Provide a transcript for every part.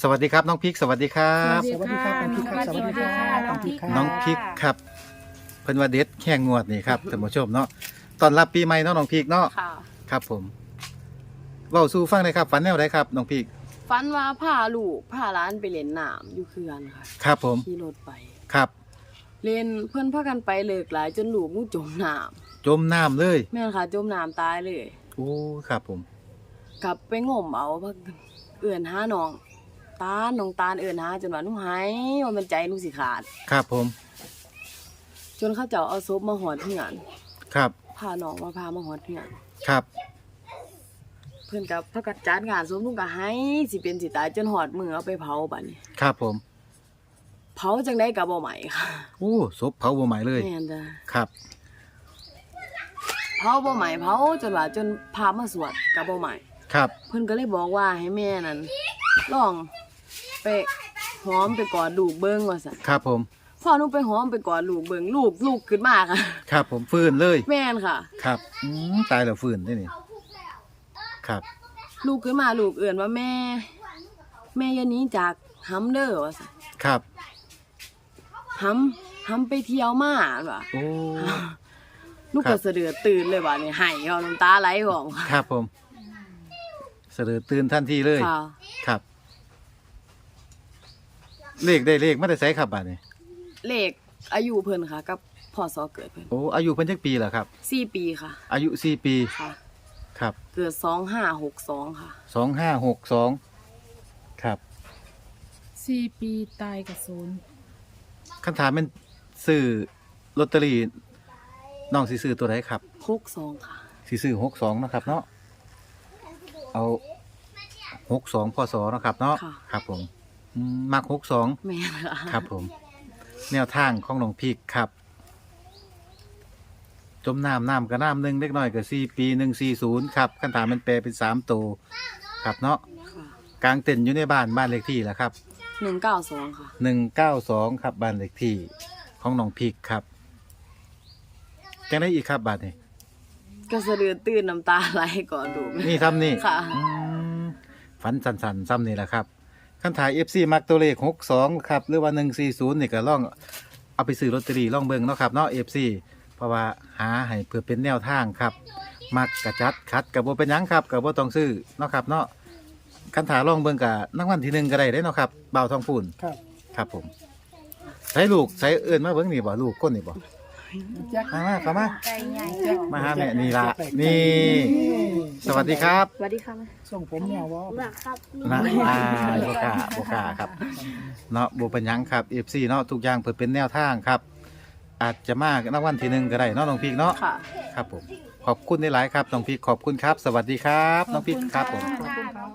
สวัสดีครับน้องพริกสวัสดีครับ สวัสดีครับน้องพริกครับสวัสดีครับน้องพริกครับ น้องพริกครับเพิ่นว่าเด็ดแข่งงวดนี่ครับท่านผู้ชมเนาะตอนรับปีใหม่เนาะน้องพริกเนาะค่ะครับผมเว้าสู่ฟังหน่อยครับฝันแนวไหนครับน้องพริกฟันว่าพาลูกพาร้านไปเล่นน้ำอยู่เขื่อนค่ะครับผมขี่รถไป ครับเล่นเพื่อนพากันไปเลิกหลายจนลูกมูจมน้จมน้ำเลยำแม่นค่ะ จมน้ำตายเลย โอ้ครับผมกลับไปงมเอาพักเอื่อนหาน้อง ตาลน้องตาลเอื่อนหาจนว่าหนูหายว่ามันใจหนูสิขาด ครับผม จนเขาเจ้าเอาศพมาหอดเหือนครับ พาน้องมาพามาหอดเหือนครับ เพื่อนกับพากันจัดงานศพหนูก็ให้สิเป็นสิตายจนหอดมือเอาไปเผาบัดนี้ครับผม เผาจังได้กับบ่ใหม่ค่ะโอ้ศพเผาบ่ไหมเลย แม่นจ้ะครับ เผาบ่ใหม่เผาจนว่าจนพามาสวดกับบ่ใหม่ ครับ เพิ่นก็เลยบอกว่าให้แม่นั่นลอง ไปหอมไปกอดลูกเบิ่งว่าซั่นครับผม พ่อหนูไปหอมไปกอดลูกเบิ่งลูกลูกขึ้นมาค่ะ ครับผมฟื้นเลย แม่นค่ะ ครับอืมตายแล้วฟื้นได้นี่ครับ ลูกขึ้นมาลูกเอื่นว่าแม่ แม่อย่าหนี้จากหำเด้อว่าซั่นครับหำหำไปเที่ยวมาว่าโอ้ ลูกครัก็บสะเดือดตื่นเลยว่านี่ให้เอาน้ำตาไหลของค่ะครับผมสะดือตื่นทันทีเลย ค่ะ ครับ เลขได้เลขไม่ได้ใช้ครับบัดนี้เลขอายุเพิ่นค่ะ กับพ่อสอเกิดเพิ่นโอ้อายุเพิ่นจักปีเหรอครับ4ปีค่ะอายุสี่ปีค่ะ ครับ เกิด2562ค่ะสองห้าหกสองครับสี่ปีตายกับศูนย์คันถามเป็นซื้อลอตเตอรี่น้องสิซื้อตัวไหนครับ62ค่ะสิซื้อหกสองนะครับเนาะ เอาหกสองพศเนาะครับเนาะ ค่ะ ครับผมอื มมักหกสองแม่นค่ะครับผม แนวทางของน้องพีกครับ จมน้ำน้ำกับน้ำหนึ่งเล็กน้อยกับสี่ปีหนึ่งสี่ศูนย์ครับคันถามมันแปลเป็นสามตัวครับเนาะค่ะกลางเต็นท์อยู่ในบ้านบ้านเลขที่แหละครับ192ค่ะ หนึ่งเก้าสองครับบ้านเลขที่ของน้องพีกครับจังได้อีกครับบาทนี่ก็สะดือตื่นน้ำตาไหลก่อนดูกนี่ทำนี่ค่ะ อืมฝันสันๆซ้ำนี่แหละครับ คันถ่ายเอฟซีมักตัวเลขหกสองครับหรือว่าหนึ่งสี่ศูนย์นี่ก็ล่องเอาไปซื้อลอตเตอรี่ล่องเบิ่งเนาะครับเนาะเอฟซีเพราะว่าหาให้เพื่อเป็นแนวทางครับ มักกระจัดคัดกับโบเป็นหยังครับกับโบต้องซื้อเนาะครับเนาะคันถ่ายล่องเบิ่งกับนักวันที่หนึ่งก็ได้ได้เนาะครับเบาวทองพูนครับ ครับผมใช้ลูกใช้เอื่นมาเบิ่งนี่บ่ลูกก้นนี่บ่แจ็คมามาเข้ามาแจ็คมาหาแม่นี่ละนี่ สวัสดีครับสวัสดีค่ะส่งผมเนี่ยวะนะอ่าโบกล้าโบกล้าครับ เนาะโบเป็นหยังครับ FC เนาะทุกอย่างเพื่อเป็นแนวทางครับ อาจจะมากนักวันที่หนึ่งก็ได้เนาะน้องพีกเนาะค่ะ ครับผมขอบคุณในหลายๆครับน้องพีกขอบคุณครับ สวัสดีครับน้องพีกครับผม ขอบคุณครับ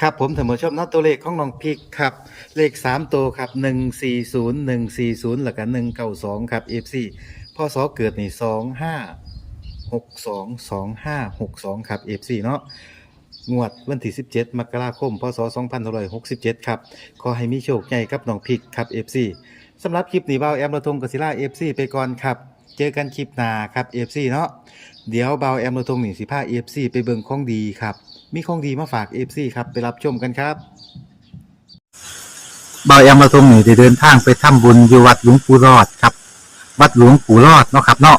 ครับผมถือมาชอบเนาะตัวเลขของน้องพีกครับ เลข 3 ตัวครับ 140 140 แล้วก็192 ครับ FC พ่อสอเกิดนี่ 25 62 2562ครับ FC เนาะงวดวันที่ 17 มกราคม พศ 2567 ครับ ขอให้มีโชคใหญ่กับน้องพิกครับ FC สำหรับคลิปนี้เบาแอมระทงกศิลา FC ไปก่อนครับ เจอกันคลิปหน้าครับ FC เนาะ เดี๋ยวเบาแอมระทงหนีสิพา FC ไปเบิ่งของดีครับ มีของดีมาฝาก FC ครับ ไปรับชมกันครับ เบาแอมระทงนี่ได้เดินทางไปทำบุญอยู่วัดหลวงปู่รอดครับ วัดหลวงปู่รอดเนาะครับเนาะ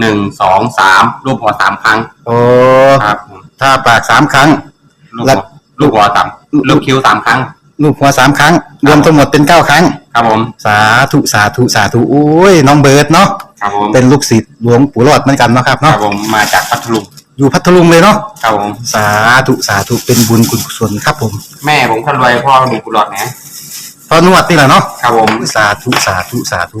หนึ่งสองสามรูปหัวสามครั้งโอ้ครับผมถ้าปากสามครั้ง ลูกแล้หัววลูกหัวสามลูกคิ้วสามครั้ง ลูกหัวสามครั้ง รวมทั้งหมดเป็นเก้าครั้ง ครับผมสาธุสาธุสาธุโอ้ยน้องเบิร์ดเนาะครับผมเป็นลูกศิษย์หลวงปู่รอดเหมือนกันเนาะครับครัเนาะบผมมาจากพัทลุงอยู่พัทลุงเลยเนาะครับผมสาธุสาธุเป็นบุญกุศลครับผมแม่ผมคนรวยพ่อมีกุหลาบนะพอนวดนี่แหละเนาะครับผม สาธุสาธุสาธุ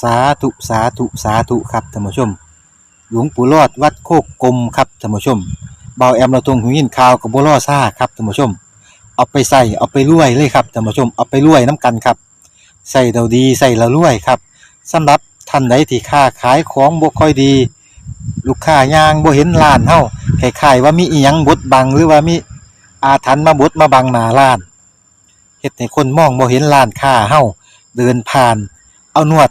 สาธุสาธุสาธุครับท่านผู้ชม หลวงปู่รอดวัดโคกกลมครับท่านผู้ชมเบาแอมเราตรงหูยินข่าวกับบัวล่อซ่าครับท่านผู้ชม เอาไปใส่เอาไปรวยเลยครับท่านผู้ชมเอาไปรวยน้ำกันครับใส่เราดีใส่เรารวยครับสำหรับท่านใดที่ค้าขายของบ่ค่อยดี ลูกค้ายางบ่เห็นร้านเฮาคล้ายๆว่ามีอีหยังบดบังหรือว่ามีอาถรรพ์มาบดมาบังหน้าร้านเฮ็ดให้คนมองบ่เห็นร้านค้าเฮาเดินผ่าน เอานวด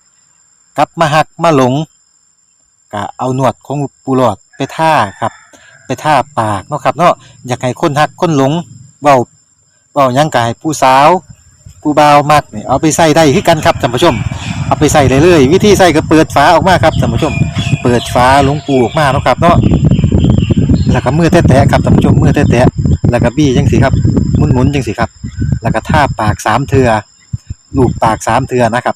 กลับมาหักมาหลงก็เอาหนวดของปูหลอดไปท่าครับ ไปท่าปากเนาะครับเนาะอยากให้คนหักคนหลงเบาเบายังกายผู้สาวผู้บ่าวมักเนี่ยเอาไปใส่ได้คือกันครับท่านผู้ชม เอาไปใส่เลยเลยวิธีใส่ก็เปิดฝาออกมาครับท่านผู้ชม เปิดฝาหลวงปูออกมาเนาะครับเนาะแล้วก็มือแตะๆครับท่านผู้ชมมือแตะๆแล้วก็บี้จังสิครับหมุนๆจังสิครับ แล้วก็ท่าปากสามเทือลูบปากสามเทือนะครับ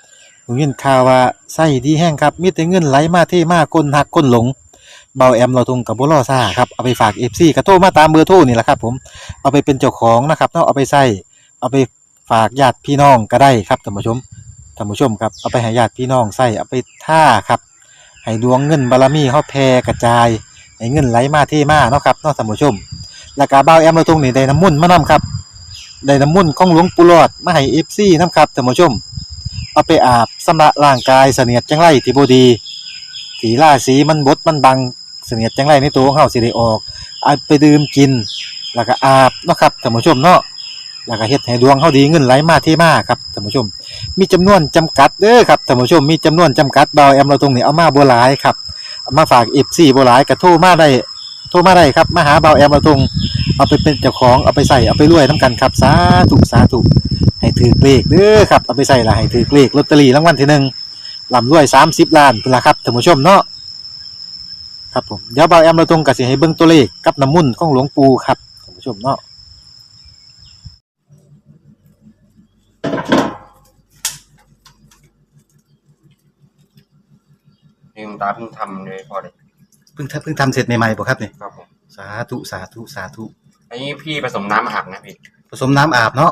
ผมยินข่าวว่าไส้ดีแห้งครับ มีแต่เงินไหลมาเทมาคนหักคนหลง เบาแอมเราทุงกับบุรอซ่าครับ เอาไปฝากเอฟซีกระโทรมาตามเบอร์โทรนี่แหละครับ ผม เอาไปเป็นเจ้าของนะครับเนาะเอาไปใส่เอาไปฝากญาติพี่น้องก็ได้ครับท่านผู้ชมท่านผู้ชมครับเอาไปให้ญาติพี่น้องใส่เอาไปท่าครับ ให้ดวงเงินบารมีเฮาแผ่กระจายให้เงินไหลมาเทมาเนาะครับเนาะท่านผู้ชมแล้วก็เบาแอมเราทุงนี่ได้น้ำมุ่นมานํครับได้น้ำมุ่นของหลวงปู่หลอดมาให้เอฟซีนํครับท่านผู้ชม เอาไปอาบสำระร่างกายเสนียดจังไรที่บดีถีล่าสีมันบดมันบังเสนียดจังไรในตัวของเฮาสิได้ออกเอาไปดื่มกิน แล้วก็อาบเนาะครับท่านผู้ชมเนาะแล้วก็เฮ็ดให้ดวงเฮาดีเงินไหลมาเทมาครับท่านผู้ชม มีจำนวนจำกัดเด้อครับท่านผู้ชมมีจำนวนจำกัดเบาแอมเราตรงนี้เอามาบ่หลายครับามาฝาก FC บ่หลายก็โทรมาได้โทรมาได้ครับมาหาเบาแอมเราตรงเอาไปเป็นเจ้าของเอาไปใส่เอาไปรวยนํกันครับสาธุสาธุ ให้ถือเลขเด้อครับเอาไปใส่ละให้ถือเลขลอตเตอรี่รางวัลที่หนึ่งลำรวยสามสิบล้านเป็นละครับท่านผู้ชมเนาะครับผมเดี๋ยวเบาแอมเราตรงกับสิให้เบิ่งตัวเลขกับน้ำมุ่นต์ของหลวงปู่ครับท่านผู้ชมเนาะนี่หลวงตาเพิ่งทำเลยพอเลยเพิ่งพิ่งทำเพิ่งทำเสร็จใหม่ๆบ่ครับเนี่ยครับผมสาธุสาธุสาธุอันนี้พี่ผสมน้ำอาบนะพี่ผสมน้ำอาบเนาะ